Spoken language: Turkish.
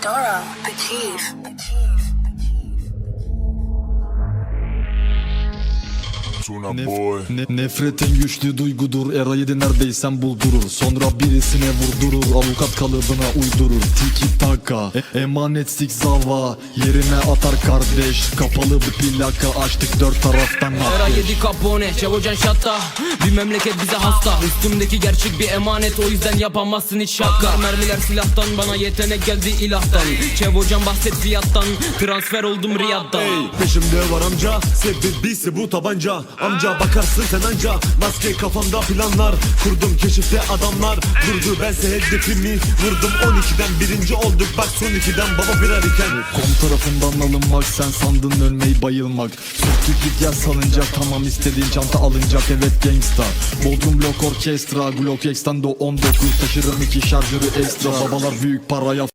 Doro, Achieve. Tuna Nef- boy. ne- nefretin güçlü duygudur Eray'ı neredeysen buldurur. Sonra birisine vurdurur Avukat kalıbına uydurur. Tiki taka e- Emanetsik zava Yerine atar kardeş. Kapalı bir plaka açtık dört taraftan Era yedi Capone, Çevocan şatta. Bir memleket bize hasta. Üstümdeki gerçek bir emanet O yüzden yapamazsın hiç şaka Mermiler silahtan bana yetenek geldi ilahtan. Çevocan bahset fiyattan. Transfer oldum Riyad'dan. Ey peşimde var amca. Sebebisi bu tabanca Amca bakarsın sen anca. Maske kafamda planlar. Kurdum keşifte adamlar. Durdu bense hedefimi Vurdum. 12'den birinci olduk. Bak son 2'den baba birer iken. Kom tarafından alınmak sen sandın ölmeyi bayılmak. Sürttük git ya salınacak tamam istediğin çanta alınacak. Evet gangsta. Bodrum blok orkestra Glock X'ten de 19 taşırım iki şarjörü ekstra. Babalar büyük paraya